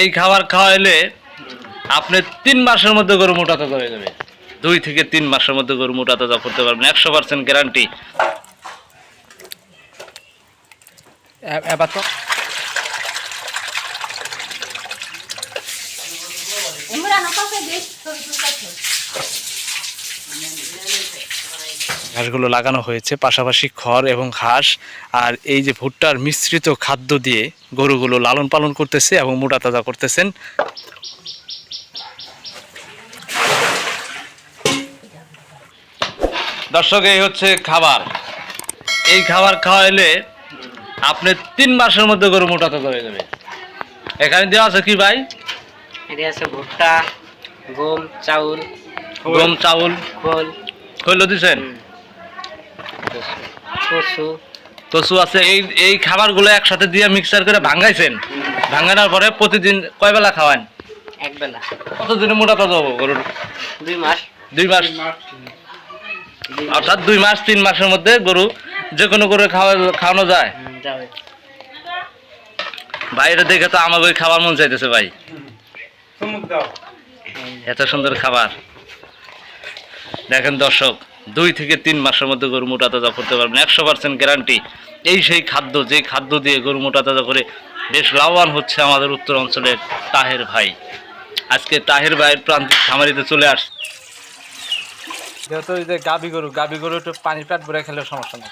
এই খাবার খাওয়াইলে আপনি তিন মাসের মধ্যে গরু মোটা তাজা হয়ে যাবে। দুই থেকে তিন মাসের মধ্যে গরু মোটা তাজা করতে পারবেন একশো পার্সেন্ট গ্যারান্টি। এবার ঘাসগুলো লাগানো হয়েছে পাশাপাশি খড় এবং ঘাস। আর এই যে ভুট্টার মিশ্রিত খাদ্য দিয়ে গরুগুলো লালন পালন করতেছে এবং মোটা তাজা করতেছেন। দর্শক এই হচ্ছে খাবার। এই খাবার খাওয়াইলে আপনি তিন মাসের মধ্যে গরু মোটা তাজা হয়ে যাবে। এখানে দেওয়া আছে কি ভাই? এটা আছে ভুট্টা গম চাউল। গম চাউল। খোল। খৈল দিছেন? কচু আছে এই এই খাবারগুলো একসাথে দিয়ে মিক্সার করে ভাঙাইছেন ভাঙানোর পরে প্রতিদিন কয় বেলা খাওয়ান? এক বেলা। কতদিনে মোটা তাজা হব গরুর? দুই মাস। দুই মাস? অর্থাৎ দুই মাস তিন মাসের মধ্যে গরু যে কোনো গরু খাওয়া খাওয়ানো যায়। ভাই এটা দেখে তো আমাকে ওই খাবার মন চাইতেছে ভাই। এত সুন্দর খাবার। দেখেন দর্শক দুই থেকে তিন মাসের মধ্যে গরু মোটা তাজা করতে পারবেন। একশো পার্সেন্ট গ্যারান্টি এই সেই খাদ্য যে খাদ্য দিয়ে গরু মোটা তাজা করে বেশ লাভবান হচ্ছে আমাদের উত্তর অঞ্চলের তাহের ভাই। আজকে তাহের ভাইয়ের প্রান্তিক খামারিতে চলে আস যেহেতু এই যে গাবি গরু গাবি গরু একটু পানি পেট ভরে খেলে সমস্যা নেই।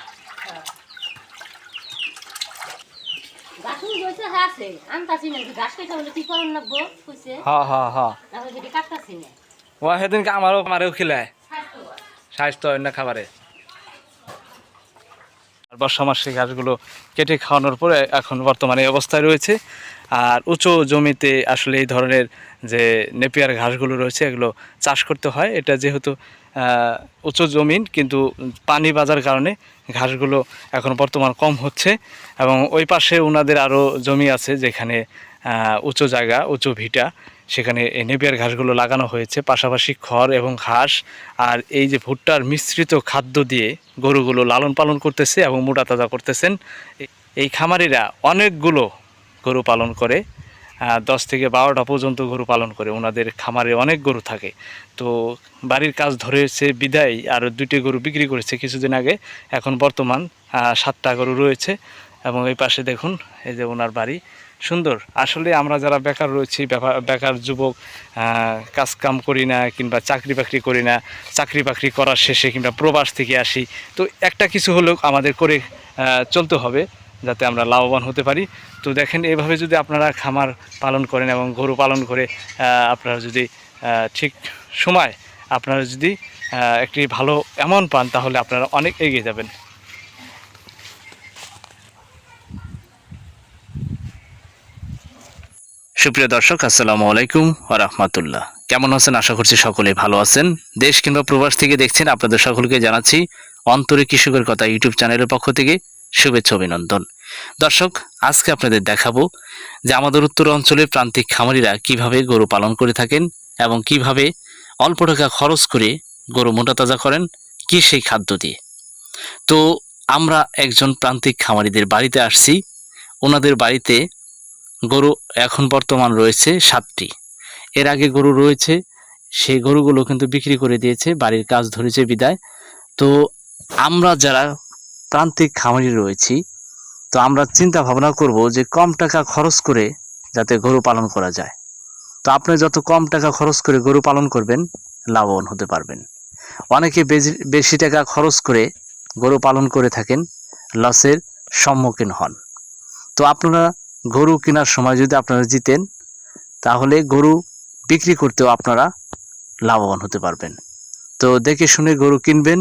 হ্যাঁ হ্যাঁ হ্যাঁ হ্যাঁ। ও সেদিনকে আমারও আমারও খিলায়। স্বাস্থ্য স্বাস্থ্য অন্য খাবারে। বর্ষা মাসে ঘাসগুলো কেটে খাওয়ানোর পরে এখন বর্তমানে অবস্থায় রয়েছে। আর উঁচু জমিতে আসলে এই ধরনের যে নেপিয়ার ঘাসগুলো রয়েছে, এগুলো চাষ করতে হয়। এটা যেহেতু উঁচু জমিন, কিন্তু পানি বাজার কারণে ঘাসগুলো এখন বর্তমান কম হচ্ছে। এবং ওই পাশে ওনাদের আরও জমি আছে যেখানে উঁচু জায়গা, উঁচু ভিটা। সেখানে নেপিয়ার ঘাসগুলো লাগানো হয়েছে, পাশাপাশি খড় এবং ঘাস। আর এই যে ভুট্টার মিশ্রিত খাদ্য দিয়ে গরুগুলো লালন পালন করতেছে এবং মোটা তাজা করতেছেন, এই খামারিরা অনেকগুলো গরু পালন করে দশ থেকে বারোটা পর্যন্ত গরু পালন করে। ওনাদের খামারে অনেক গরু থাকে। তো বাড়ির কাজ ধরেছে বিদায়, আর দুইটি গরু বিক্রি করেছে কিছুদিন আগে। এখন বর্তমান সাতটা গরু রয়েছে। এবং এই পাশে দেখুন এই যে ওনার বাড়ি। সুন্দর। আসলে আমরা যারা বেকার রয়েছি বেকার যুবক আহ, কাজকাম করি না কিংবা চাকরি বাকরি করি না চাকরি বাকরি করার শেষে কিংবা প্রবাস থেকে আসি তো একটা কিছু হলেও আমাদের করে চলতে হবে যাতে আমরা লাভবান হতে পারি। তো দেখেন এভাবে যদি আপনারা খামার পালন করেন এবং গরু পালন করে আপনারা যদি ঠিক সময় আপনারা যদি একটি ভালো অ্যামাউন্ট পান তাহলে আপনারা অনেক এগিয়ে যাবেন। সুপ্রিয় দর্শক, আসসালামু আলাইকুম রাহমাতুল্লাহ। কেমন আছেন? আশা করছি সকলে ভালো আছেন। দেশ কিংবা প্রবাস থেকে দেখছেন, আপনাদের সকলকে জানাচ্ছি অন্তরে কৃষকের কথা ইউটিউব চ্যানেলের পক্ষ থেকে শুভেচ্ছা অভিনন্দন। দর্শক, আজকে আপনাদের দেখাবো যে আমাদের উত্তর অঞ্চলের প্রান্তিক খামারিরা কীভাবে গরু পালন করে থাকেন এবং কীভাবে অল্প টাকা খরচ করে গরু মোটা তাজা করেন, কি সেই খাদ্য দিয়ে। তো আমরা একজন প্রান্তিক খামারিদের বাড়িতে আসছি। ওনাদের বাড়িতে গরু এখন বর্তমান রয়েছে সাতটি। এর আগে গরু রয়েছে, সেই গরুগুলো কিন্তু বিক্রি করে দিয়েছে, বাড়ির কাজ ধরেছে বিদায়। তো আমরা যারা প্রান্তিক খামারি রয়েছি, তো আমরা চিন্তা ভাবনা করব যে কম টাকা খরচ করে যাতে গরু পালন করা যায়। তো আপনি যত কম টাকা খরচ করে গরু পালন করবেন, লাভবান হতে পারবেন। অনেকে বেশি টাকা খরচ করে গরু পালন করে থাকেন, লসের সম্মুখীন হন। তো আপনারা গরু কেনার সময় যদি আপনারা জিতেন, তাহলে গরু বিক্রি করতেও আপনারা লাভবান হতে পারবেন। তো দেখে শুনে গরু কিনবেন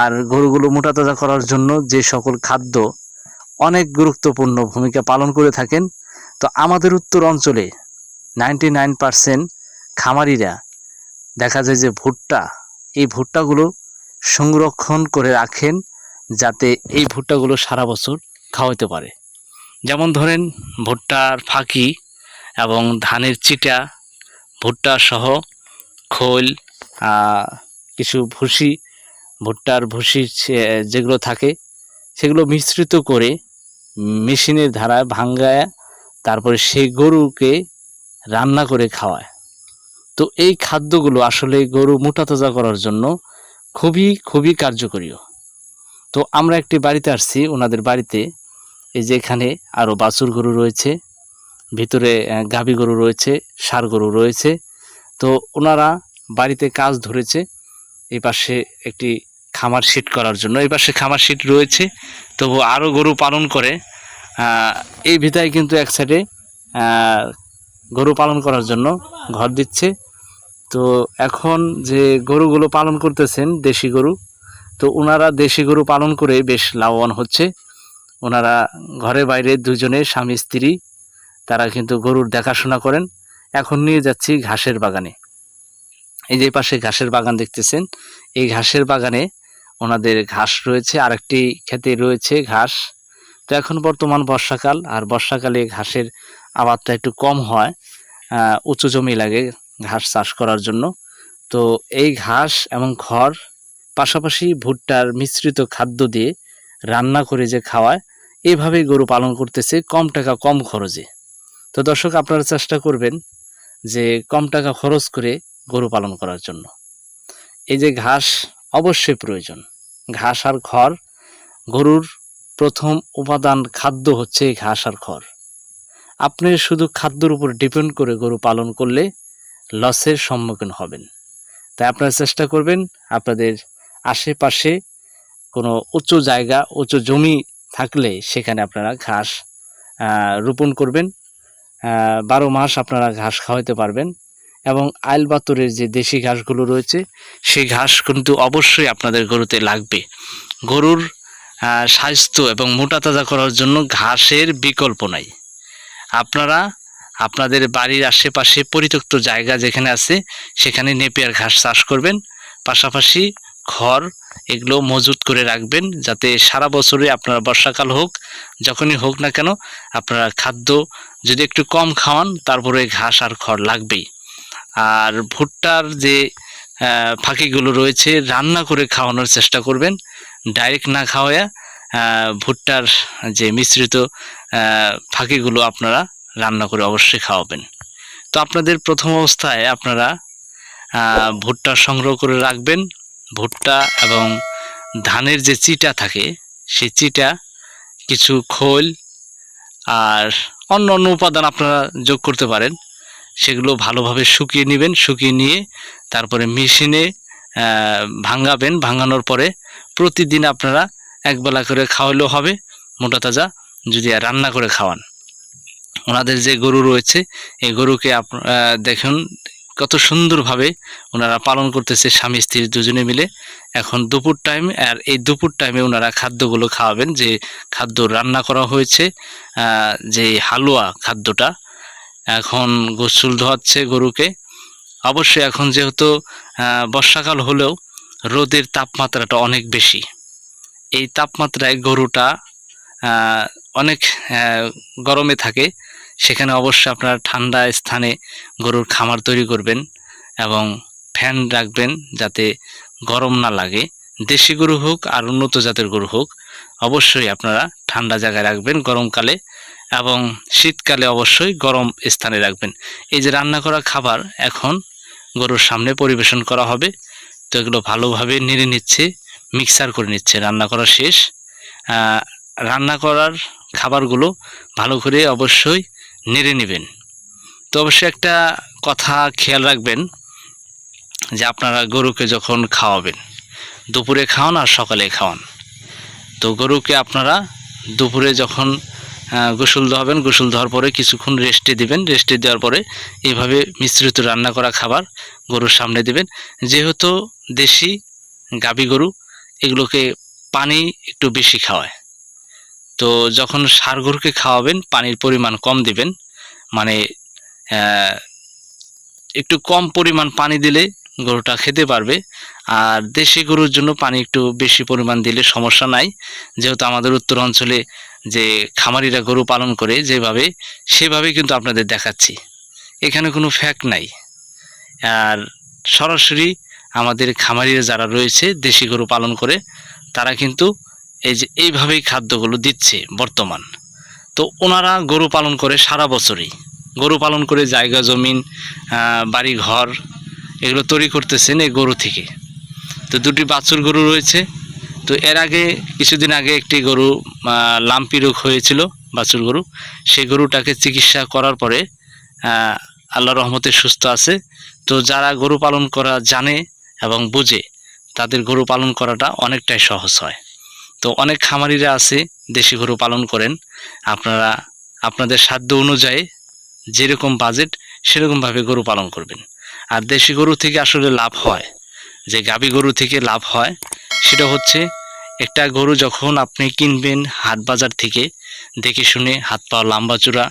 আর গরুগুলো মোটা তাজা করার জন্য যে সকল খাদ্য অনেক গুরুত্বপূর্ণ ভূমিকা পালন করে থাকেন। তো আমাদের উত্তর অঞ্চলে নাইনটি নাইন পারসেন্ট খামারিরা দেখা যায় যে ভুট্টা, এই ভুট্টাগুলো সংরক্ষণ করে রাখেন যাতে এই ভুট্টাগুলো সারা বছর খাওয়াতে পারে। যেমন ধরেন ভুট্টার ফাঁকি এবং ধানের চিটা, ভুট্টা সহ খোল কিছু ভুসি, ভুট্টার ভুসি যেগুলো থাকে, সেগুলো মিশ্রিত করে মেশিনের ধারায় ভাঙ্গায়, তারপরে সেই গরুকে রান্না করে খাওয়ায়। তো এই খাদ্যগুলো আসলে গরু মোটা তাজা করার জন্য খুবই খুবই কার্যকরীয়। তো আমরা একটি বাড়িতে আসছি, ওনাদের বাড়িতে এই যে এখানে আরও বাছুর গরু রয়েছে, ভিতরে গাভী গরু রয়েছে, ষাঁড় গরু রয়েছে। তো ওনারা বাড়িতে কাজ ধরেছে এই পাশে একটি খামার শিট করার জন্য। এই পাশে খামার শিট রয়েছে, তবু আরও গরু পালন করে। এই ভিতায় কিন্তু এক সাইডে গরু পালন করার জন্য ঘর দিচ্ছে। তো এখন যে গরুগুলো পালন করতেছেন দেশি গরু, তো ওনারা দেশি গরু পালন করে বেশ লাভবান হচ্ছে। ওনারা ঘরে বাইরে দুজনে স্বামী, স্ত্রী, তারা কিন্তু গরুর দেখাশোনা করেন। এখন নিয়ে যাচ্ছি ঘাসের বাগানে। এই যে পাশে ঘাসের বাগান দেখতেছেন, এই ঘাসের বাগানে ওনাদের ঘাস রয়েছে, আরেকটি খেতে রয়েছে ঘাস। তো এখন বর্তমান বর্ষাকাল, আর বর্ষাকালে ঘাসের আবাদটা একটু কম হয় উঁচু জমি লাগে ঘাস চাষ করার জন্য। তো এই ঘাস এবং খড়, পাশাপাশি ভুট্টার মিশ্রিত খাদ্য দিয়ে রান্না করে যে খাওয়ায় এইভাবেই গরু পালন করতেছে, কম টাকা, কম খরচে। তো দর্শক, আপনারা চেষ্টা করবেন যে কম টাকা খরচ করে গরু পালন করার জন্য। এই যে ঘাস অবশ্যই প্রয়োজন। ঘাস আর খড়, গরুর প্রথম উপাদান খাদ্য হচ্ছে ঘাস আর খড়। আপনি শুধু খাদ্যর উপর ডিপেন্ড করে গরু পালন করলে লসের সম্মুখীন হবেন। তাই আপনারা চেষ্টা করবেন আপনাদের আশেপাশে কোনো উঁচু জায়গা, উঁচু জমি থাকলে সেখানে আপনারা ঘাস রোপণ করবেন। বারো মাস আপনারা ঘাস খাওয়াতে পারবেন এবং আইল বাতরের যে দেশি ঘাসগুলো রয়েছে, সেই ঘাস কিন্তু অবশ্যই আপনাদের গরুতে লাগবে। গরুর স্বাস্থ্য এবং মোটা তাজা করার জন্য ঘাসের বিকল্প নাই। আপনারা আপনাদের বাড়ির আশেপাশে পরিত্যক্ত জায়গা যেখানে আছে, সেখানে নেপিয়ার ঘাস চাষ করবেন। পাশাপাশি খড় এগুলো মজুত করে রাখবেন যাতে সারা বছরে আপনার বর্ষাকাল হোক যখনই হোক না কেন আপনারা খাদ্য যদি একটু কম খাওয়ান তারপরে ঘাস আর খড় লাগবেই। আর ভুট্টার যে ফাঁকিগুলো রয়েছে রান্না করে খাওয়ানোর চেষ্টা করবেন। ডাইরেক্ট না খাওয়ায়া আহ, ভুট্টার যে মিশ্রিত ফাঁকিগুলো আপনারা রান্না করে অবশ্যই খাওয়াবেন। তো আপনাদের প্রথম অবস্থায় আপনারা ভুট্টা সংগ্রহ করে রাখবেন। ভুট্টা এবং ধানের যে চিটা থাকে, সেই চিটা, কিছু খোল আর অন্য অন্য উপাদান আপনারা যোগ করতে পারেন। সেগুলো ভালোভাবে শুকিয়ে নেবেন, শুকিয়ে নিয়ে তারপরে মেশিনে ভাঙাবেন। ভাঙানোর পরে প্রতিদিন আপনারা একবেলা করে খাওয়ালেও হবে, মোটা তাজা, যদি রান্না করে খাওয়ান। ওনাদের যে গরু রয়েছে, এই গরুকে দেখুন কত সুন্দরভাবে ওনারা পালন করতেছে স্বামী, স্ত্রী দুজনে মিলে। এখন দুপুর টাইম আর এই দুপুর টাইমে ওনারা খাদ্যগুলো খাওয়াবেন, যে খাদ্য রান্না করা হয়েছে যে হালুয়া খাদ্যটা। এখন গোসল ধোয়াচ্ছে গরুকে। অবশ্যই এখন যেহেতু বর্ষাকাল হলেও রোদের তাপমাত্রাটা অনেক বেশি। এই তাপমাত্রায় গরুটা অনেক গরমে থাকে। সেখানে অবশ্যই আপনারা ঠান্ডা স্থানে গরুর খামার তৈরি করবেন এবং ফ্যান রাখবেন যাতে গরম না লাগে। দেশি গরু হোক আর উন্নত জাতের গরু হোক, অবশ্যই আপনারা ঠান্ডা জায়গায় রাখবেন গরমকালে এবং শীতকালে অবশ্যই গরম স্থানে রাখবেন। এই যে রান্না করা খাবার এখন গরুর সামনে পরিবেশন করা হবে, তো এগুলো ভালোভাবে নেড়ে নিচ্ছে, মিক্সার করে নিচ্ছে, রান্না করা শেষ। রান্না করার খাবারগুলো ভালো করে অবশ্যই নেড়ে নেবেন। তো অবশ্যই একটা কথা খেয়াল রাখবেন যে আপনারা গরুকে যখন খাওয়াবেন, দুপুরে খাওয়ান আর সকালে খাওয়ান। তো গরুকে আপনারা দুপুরে যখন গোসল ধোয়াবেন, গোসল ধোয়ার পরে কিছুক্ষণ রেস্টে দিবেন। রেস্টে দেওয়ার পরে এইভাবে মিশ্রিত রান্না করা খাবার গরুর সামনে দিবেন। যেহেতু দেশি গাবি গরু, এগুলোকে পানি একটু বেশি খাওয়ায়। তো যখন ষাঁড় গরুকে খাওয়াবেন, পানির পরিমাণ কম দিবেন মানে একটু কম পরিমাণ পানি দিলে গরুটা খেতে পারবে। আর দেশি গরুর জন্য পানি একটু বেশি পরিমাণ দিলে সমস্যা নাই। যেহেতু আমাদের উত্তর অঞ্চলে যে খামারিরা গরু পালন করে যেভাবে, সেভাবে কিন্তু আপনাদের দেখাচ্ছি। এখানে কোনো ফ্যাক্ট নাই। আর সরাসরি আমাদের খামারিরা যারা রয়েছে, দেশি গরু পালন করে, তারা কিন্তু এই যে এইভাবেই খাদ্যগুলো দিচ্ছে বর্তমান। তো ওনারা গরু পালন করে সারা বছরই। গরু পালন করে জায়গা, জমিন বাড়ি, ঘর এগুলো তৈরি করতেছেন এই গরু থেকে। তো দুটি বাছুর গরু রয়েছে। তো এর আগে, কিছুদিন আগে একটি গরু লাম্পি রোগ হয়েছিল, বাছুর গরু। সেই গরুটাকে চিকিৎসা করার পরে আল্লাহ রহমতে সুস্থ আছে। তো যারা গরু পালন করা জানে এবং বুঝে, তাদের গরু পালন করাটা অনেকটাই সহজ হয়। তো অনেক খামারিরা আছে, দেশি গরু পালন করেন। আপনারা, আপনাদের সাধ্য অনুযায়ী যেরকম বাজেট সেরকমভাবে গরু পালন করবেন। আর দেশি গরু থেকে আসলে লাভ হয়, যে গাবি গরু থেকে লাভ হয়, সেটা হচ্ছে একটা গরু যখন আপনি কিনবেন হাট বাজার থেকে, দেখে শুনে হাত পা লম্বা চূড়া